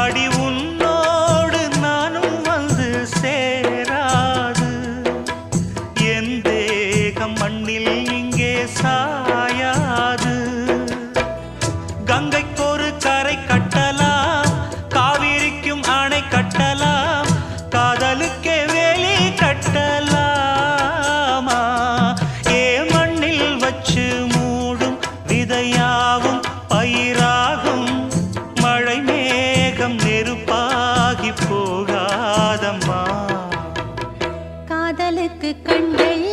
அடி உன்னோடு நானும் வந்து சேராது. என் தேகம் மண்ணில் இங்கே சாயாது. கங்கைக்கொரு கரை கட்டலாம் காவிரிக்கும் அணை கட்டலாம் காதலுக்கே வேலி கட்டலாமா? ஏ மண்ணில் வச்சு மூடும் விதையாவும் இதயம் நெருப்பாகி போகாதம்மா. காதலுக்கு கண்கள்